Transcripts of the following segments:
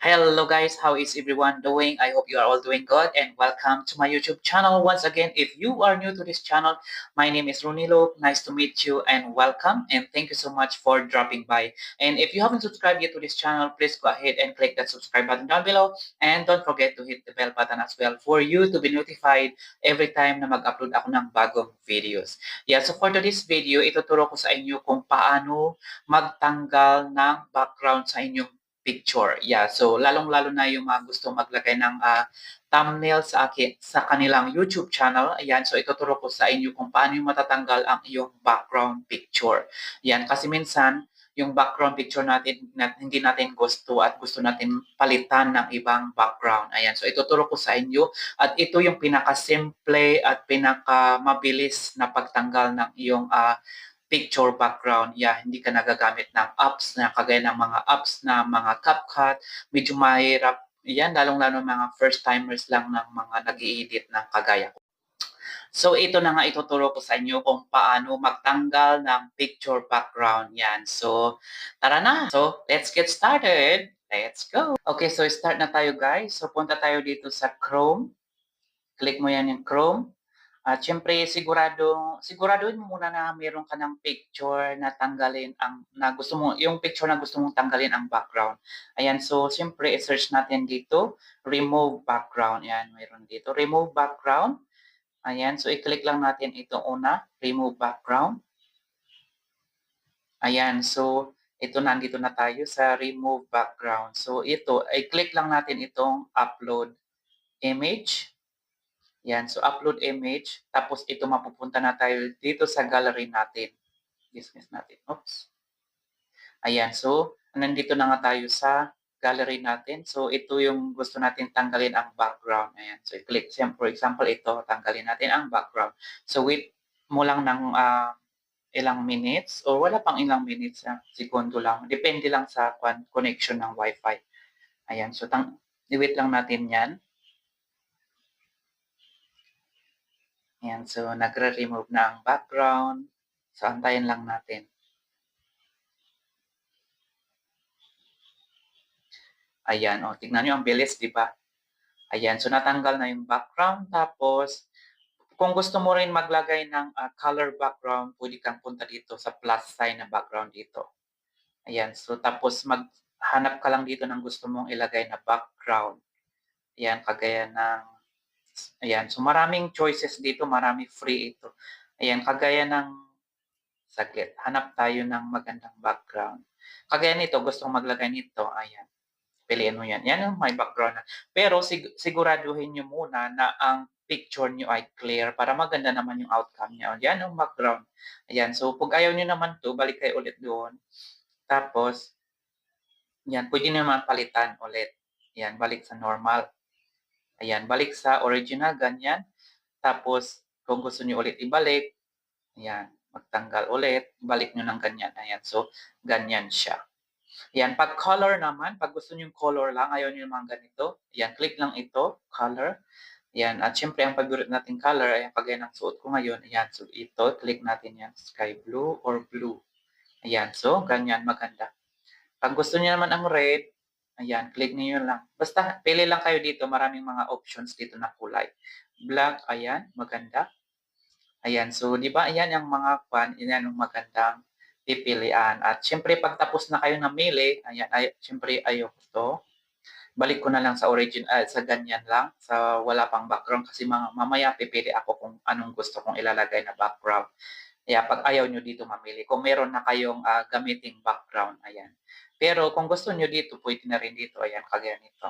Hello guys, how is everyone doing? I hope you are all doing good and welcome to my YouTube channel. Once again, if you are new to this channel, my name is Ronilo. Nice to meet you and welcome and thank you so much for dropping by. And if you haven't subscribed yet to this channel, please go ahead and click that subscribe button down below and don't forget to hit the bell button as well for you to be notified every time na mag-upload ako ng bagong videos. Yeah, so for today's video, ituturo ko sa inyo kung paano magtanggal ng background sa inyong picture. Yeah, so lalong-lalo na yung mga gusto maglagay ng uh, thumbnail sa akin sa kanilang YouTube channel. Ayan, so ituturo ko sa inyo kung paano yung matatanggal ang iyong background picture. Yan, kasi minsan yung background picture natin na hindi natin gusto at gusto natin palitan ng ibang background. Ayan, so ituturo ko sa inyo at ito yung pinaka-simple at pinaka-mabilis na pagtanggal ng iyong uh, picture background, yeah, hindi ka nagagamit ng apps na kagaya ng mga apps na mga CapCut, medyo mahirap yan, lalong-lalo mga first-timers lang ng mga nag edit ng kagaya ko. So ito na nga ituturo ko sa inyo kung paano magtanggal ng picture background yan. So tara na. So let's get started. Let's go. Okay, so start na tayo guys. So punta tayo dito sa Chrome. Click mo yan yung Chrome. At syempre sigurado siguraduhin mo muna na meron ka ng picture na tanggalin ang na gusto mo yung picture na gusto mong tanggalin ang background. Ayan, so syempre i-search natin dito remove background. Ayan, meron dito remove background. Ayan, so i-click lang natin ito una, remove background. Ayan, so ito nandito na tayo sa remove background. So ito, i-click lang natin itong upload image. Yan, so upload image, tapos ito mapupunta na tayo dito sa gallery natin. Dismiss natin. Oops. Ayan, so nandito na nga tayo sa gallery natin. So ito yung gusto natin tanggalin ang background. Ayan, so i-click. For example, ito, tanggalin natin ang background. So wait mo lang ng uh, ilang minutes or wala pang ilang minutes, uh, segundo lang. Depende lang sa connection ng wifi. Ayan, so tang i-wait lang natin yan. Ayan, so nagre-remove na ang background. So antayin lang natin. Ayan, o, oh, tingnan nyo ang bilis, di ba? Ayan, so natanggal na yung background. Tapos, kung gusto mo rin maglagay ng uh, color background, pwede kang punta dito sa plus sign na background dito. Ayan, so tapos maghanap ka lang dito ng gusto mong ilagay na background. Ayan, kagaya ng Ayan, so maraming choices dito, marami free ito. Ayan, kagaya ng sakit. Hanap tayo ng magandang background. Kagaya nito, gusto kong maglagay nito. Ayan. Piliin mo yan. Yan yung may background. Pero sig- siguraduhin nyo muna na ang picture nyo ay clear para maganda naman yung outcome niya. Yan yung background. Ayan. So, pag ayaw nyo naman to, balik kayo ulit doon. Tapos, yan, pwede naman palitan ulit. Yan, balik sa normal. Ayan, balik sa original, ganyan. Tapos, kung gusto niyo ulit ibalik, ayan, magtanggal ulit, balik nyo ng ganyan. Ayan, so, ganyan siya. Ayan, pag color naman, pag gusto niyo yung color lang, ayaw niyo naman ganito, ayan, click lang ito, color. Ayan, at syempre, ang favorite natin color, ayan, pag ng suot ko ngayon, ayan, so ito, click natin yan, sky blue or blue. Ayan, so, ganyan, maganda. Pag gusto niyo naman ang red, Ayan, click niyo lang. Basta pili lang kayo dito, maraming mga options dito na kulay. Black, ayan, maganda. Ayan, so di ba ayan yung mga pan, yan yung magandang pipilian. At syempre pag tapos na kayo namili, ayan, ay, syempre ayoko to. Balik ko na lang sa origin, uh, sa ganyan lang, sa wala pang background kasi mga, mamaya pipili ako kung anong gusto kong ilalagay na background. Kaya pag ayaw nyo dito mamili, kung meron na kayong uh, gamiting background, ayan. Pero kung gusto nyo dito, pwede na rin dito. Ayan, kagaya nito.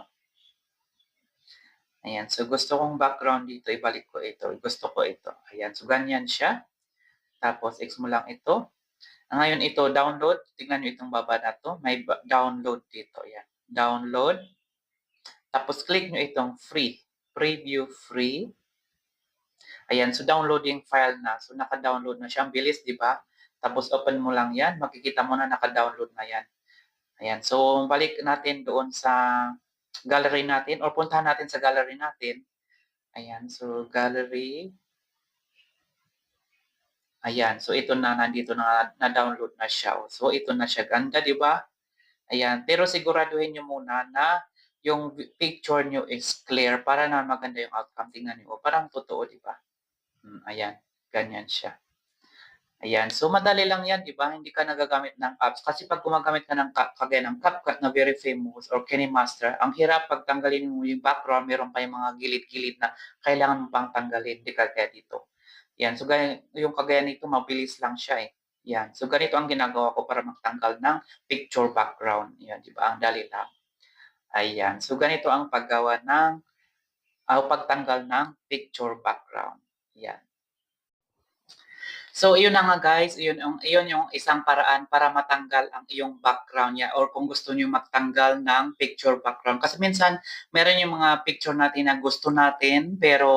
Ayan, so gusto kong background dito, ibalik ko ito. Gusto ko ito. Ayan, so ganyan siya. Tapos, X mo lang ito. Ngayon ito, download. Tingnan nyo itong baba na to. May download dito. Ayan, download. Tapos, click nyo itong free. Preview free. Ayan, so downloading file na. So, naka-download na siya. Ang bilis, di ba? Tapos, open mo lang yan. Makikita mo na naka-download na yan. Ayan. So, balik natin doon sa gallery natin or puntahan natin sa gallery natin. Ayan. So, gallery. Ayan. So, ito na, nandito na, na-download na siya. So, ito na siya. Ganda, di ba? Ayan. Pero siguraduhin nyo muna na yung picture nyo is clear para na maganda yung outcome. Tingnan nyo, oh, parang totoo, di ba? Hmm, ayan, ganyan siya. Ayan, so madali lang yan, di ba? Hindi ka nagagamit ng apps. Kasi pag gumagamit ka ng ka- kagaya ng CapCut na very famous or KineMaster, ang hirap pag tanggalin mo yung background, meron pa yung mga gilid-gilid na kailangan mo pang tanggalin. Di ka kaya dito. Yan, so gaya, yung kagaya nito, mabilis lang siya eh. Yan, so ganito ang ginagawa ko para magtanggal ng picture background. Yan, di ba? Ang dali lang. Ayan, so ganito ang paggawa ng, o pagtanggal ng picture background. Yan. So, iyon na nga guys, iyon yung, iyon yung isang paraan para matanggal ang iyong background niya or kung gusto niyo magtanggal ng picture background. Kasi minsan, meron yung mga picture natin na gusto natin pero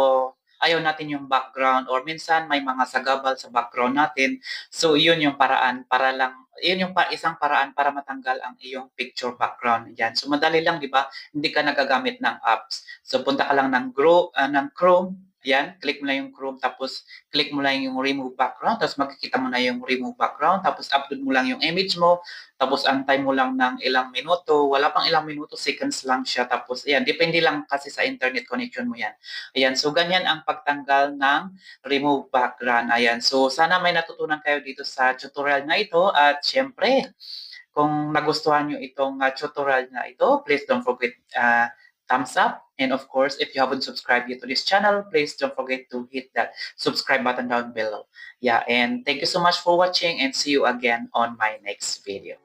ayaw natin yung background or minsan may mga sagabal sa background natin. So, iyon yung paraan para lang, iyon yung pa, isang paraan para matanggal ang iyong picture background. Yan. So, madali lang, di ba? Hindi ka nagagamit ng apps. So, punta ka lang ng, Gro, uh, ng Chrome, yan, click mo lang yung Chrome, tapos click mo lang yung remove background, tapos makikita mo na yung remove background, tapos upload mo lang yung image mo, tapos antay mo lang ng ilang minuto, wala pang ilang minuto, seconds lang siya, tapos ayan, depende lang kasi sa internet connection mo yan. Ayan, so ganyan ang pagtanggal ng remove background. Ayan, so sana may natutunan kayo dito sa tutorial na ito, at syempre, kung nagustuhan nyo itong uh, tutorial na ito, please don't forget uh, thumbs up. And of course, if you haven't subscribed yet to this channel, please don't forget to hit that subscribe button down below. Yeah, and thank you so much for watching and see you again on my next video.